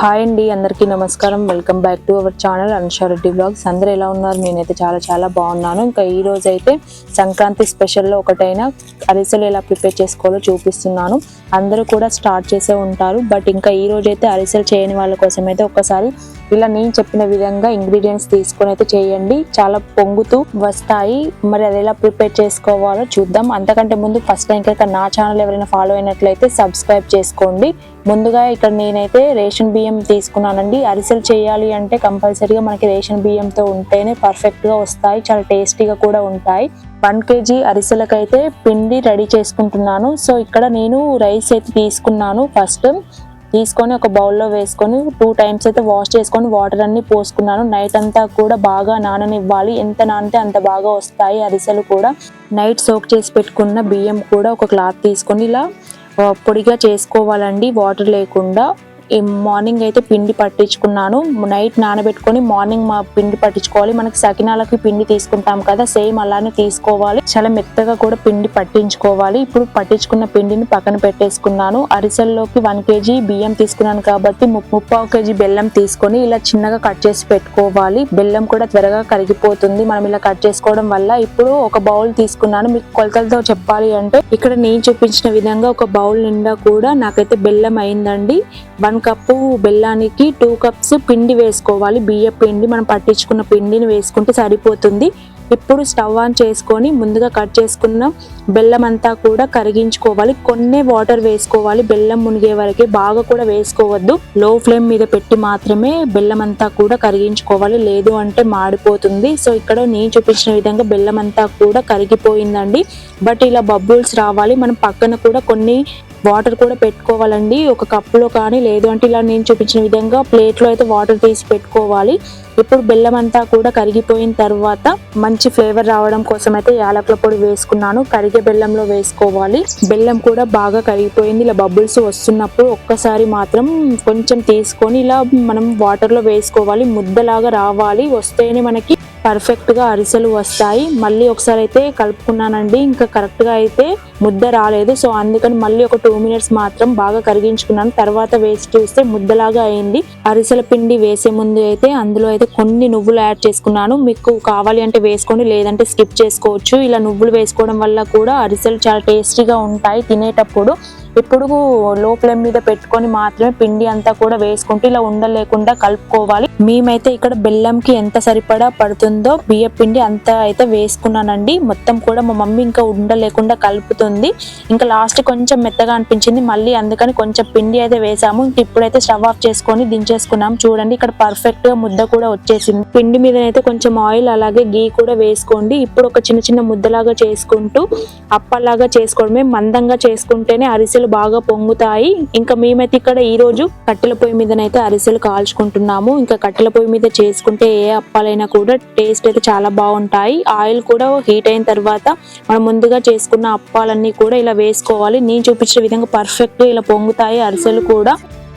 Hi అండి అందరికీ నమస్కారం. Welcome back to our channel Ansha Reddy blogs అందరూ ఎలా ఉన్నారు? నేనైతే చాలా చాలా బాగున్నాను. ఇంకా ఈ రోజు అయితే సంక్రాంతి స్పెషల్లో ఒకటైన అరిసెలు ఎలా ప్రిపేర్ చేసుకోవాలో చూపిస్తున్నాను. అందరూ కూడా స్టార్ట్ చేసే ఉంటారు. బట్ ఇంకా ఈ రోజు అయితే అరిసెలు చేయని వాళ్ళ కోసం అయితే ఒక్కసారి ఇలా నేను చెప్పిన విధంగా ఇంగ్రీడియంట్స్ తీసుకొని అయితే చేయండి. చాలా పొంగుతూ వస్తాయి. మరి అది ఎలా ప్రిపేర్ చేసుకోవాలో చూద్దాం. అంతకంటే ముందు ఫస్ట్ టైం కనుక నా ఛానల్ ఎవరైనా ఫాలో అయినట్లయితే సబ్స్క్రైబ్ చేసుకోండి. ముందుగా ఇక్కడ నేనైతే రేషన్ బియ్యం తీసుకున్నానండి. అరిసెలు చేయాలి అంటే కంపల్సరీగా మనకి రేషన్ బియ్యంతో ఉంటేనే పర్ఫెక్ట్గా వస్తాయి. చాలా టేస్టీగా కూడా ఉంటాయి. వన్ కేజీ అరిసెలకైతే పిండి రెడీ చేసుకుంటున్నాను. సో ఇక్కడ నేను రైస్ అయితే తీసుకున్నాను ఫస్ట్ తీసుకొని ఒక బౌల్లో వేసుకొని టూ టైమ్స్ అయితే వాష్ చేసుకొని వాటర్ అన్ని పోసుకున్నాను. నైట్ అంతా కూడా బాగా నాననివ్వాలి. ఎంత నానితే అంత బాగా వస్తాయి అరిసెలు కూడా. నైట్ సోక్ చేసి పెట్టుకున్న బియ్యం కూడా ఒక క్లాత్ తీసుకొని ఇలా పొడిగా చేసుకోవాలండి. వాటర్ లేకుండా. ఈ మార్నింగ్ అయితే పిండి పట్టించుకున్నాను. నైట్ నానబెట్టుకొని మార్నింగ్ మా పిండి పట్టించుకోవాలి. మనకి సకినాలకి పిండి తీసుకుంటాం కదా సేమ్ అలానే తీసుకోవాలి. చాలా మెత్తగా కూడా పిండి పట్టించుకోవాలి. ఇప్పుడు పట్టించుకున్న పిండిని పక్కన పెట్టేసుకున్నాను. అరిసెల్లోకి వన్ కేజీ బియ్యం తీసుకున్నాను కాబట్టి ము- ముప్పావు కేజీ బెల్లం తీసుకొని ఇలా చిన్నగా కట్ చేసి పెట్టుకోవాలి. బెల్లం కూడా త్వరగా కరిగిపోతుంది. మనం ఇలా కట్ చేసుకోవడం వల్ల ఇప్పుడు ఒక బౌల్ తీసుకున్నాను. మీకు కొలతలతో చెప్పాలి అంటే ఇక్కడ నేను చూపించిన విధంగా ఒక బౌల్ నిండా కూడా నాకైతే బెల్లం అయిందండి. వన్ కప్పు బెల్లానికి టూ కప్స్ పిండి వేసుకోవాలి. బియ్య పిండి మనం పట్టించుకున్న పిండిని వేసుకుంటే సరిపోతుంది. ఇప్పుడు స్టవ్ ఆన్ చేసుకొని ముందుగా కట్ చేసుకున్న బెల్లం అంతా కూడా కరిగించుకోవాలి. కొన్ని వాటర్ వేసుకోవాలి. బెల్లం మునిగే వరకే బాగా కూడా వేసుకోవద్దు. లో ఫ్లేమ్ మీద పెట్టి మాత్రమే బెల్లం అంతా కూడా కరిగించుకోవాలి. లేదు అంటే మాడిపోతుంది. సో ఇక్కడ నేను చూపించిన విధంగా బెల్లం అంతా కూడా కరిగిపోయిందండి. బట్ ఇలా బబుల్స్ రావాలి. మనం పక్కన కూడా కొన్ని వాటర్ కూడా పెట్టుకోవాలండి. ఒక కప్పులో కానీ లేదు అంటే ఇలా నేను చూపించిన విధంగా ప్లేట్లో అయితే వాటర్ తీసి పెట్టుకోవాలి. ఇప్పుడు బెల్లం అంతా కూడా కరిగిపోయిన తర్వాత మంచి ఫ్లేవర్ రావడం కోసం అయితే యాలకుల పొడి వేసుకున్నాను. కరిగే బెల్లంలో వేసుకోవాలి. బెల్లం కూడా బాగా కరిగిపోయింది. ఇలా బబుల్స్ వస్తున్నప్పుడు ఒక్కసారి మాత్రం కొంచెం తీసుకొని ఇలా మనం వాటర్లో వేసుకోవాలి. ముద్దలాగా రావాలి. వస్తేనే మనకి పర్ఫెక్ట్గా అరిసెలు వస్తాయి. మళ్ళీ ఒకసారి అయితే కలుపుకున్నానండి. ఇంకా కరెక్ట్గా అయితే ముద్ద రాలేదు. సో అందుకని మళ్ళీ ఒక టూ మినిట్స్ మాత్రం బాగా కరిగించుకున్నాను. తర్వాత వేసి చూస్తే ముద్దలాగా అయింది. అరిసెల పిండి వేసే ముందు అయితే అందులో అయితే కొన్ని నువ్వులు యాడ్ చేసుకున్నాను. మీకు కావాలి అంటే వేసుకోండి లేదంటే స్కిప్ చేసుకోవచ్చు. ఇలా నువ్వులు వేసుకోవడం వల్ల కూడా అరిసెలు చాలా టేస్టీగా ఉంటాయి తినేటప్పుడు. ఇప్పుడు లో ఫ్లేమ్ మీద పెట్టుకొని మాత్రమే పిండి అంతా కూడా వేసుకుంటూ ఇలా ఉండలేకుండా కలుపుకోవాలి. మేమైతే ఇక్కడ బెల్లంకి ఎంత సరిపడా పడుతుందో బియ్య పిండి అంతా అయితే వేసుకున్నానండి. మొత్తం కూడా మా మమ్మీ ఇంకా ఉండలేకుండా కలుపుతుంది. ఇంకా లాస్ట్ కొంచెం మెత్తగా అనిపించింది. మళ్ళీ అందుకని కొంచెం పిండి అయితే వేసాము. ఇంక ఇప్పుడైతే స్టవ్ ఆఫ్ చేసుకొని దించేసుకున్నాం. చూడండి ఇక్కడ పర్ఫెక్ట్గా ముద్ద కూడా వచ్చేసింది. పిండి మీద అయితే కొంచెం ఆయిల్ అలాగే గీ కూడా వేసుకోండి. ఇప్పుడు ఒక చిన్న చిన్న ముద్దలాగా చేసుకుంటూ అప్పలాగా చేసుకోవడమే. మందంగా చేసుకుంటేనే అరిసెలు బాగా పొంగుతాయి. ఇంకా మేమైతే ఇక్కడ ఈ రోజు కట్టెల పొయ్యి మీదనైతే అరిసెలు కాల్చుకుంటున్నాము. ఇంకా కట్టెల పొయ్యి మీద చేసుకుంటే ఏ అప్పాలైనా కూడా టేస్ట్ అయితే చాలా బాగుంటాయి. ఆయిల్ కూడా హీట్ అయిన తర్వాత మనం ముందుగా చేసుకున్న అప్పాలన్నీ కూడా ఇలా వేసుకోవాలి. నేను చూపించిన విధంగా పర్ఫెక్ట్ ఇలా పొంగుతాయి అరిసెలు కూడా.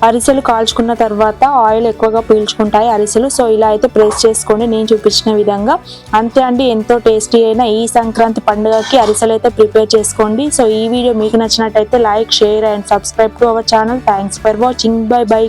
అరిసెలు కాల్చుకున్న తర్వాత ఆయిల్ ఎక్కువగా పీల్చుకుంటాయి అరిసెలు. సో ఇలా అయితే ప్రెస్ చేసుకొని నేను చూపించిన విధంగా అంతే అండి. ఎంతో టేస్టీ అయిన ఈ సంక్రాంతి పండుగకి అరిసెలు అయితే ప్రిపేర్ చేసుకోండి. సో ఈ వీడియో మీకు నచ్చినట్టయితే like share and subscribe to our channel. Thanks for watching bye bye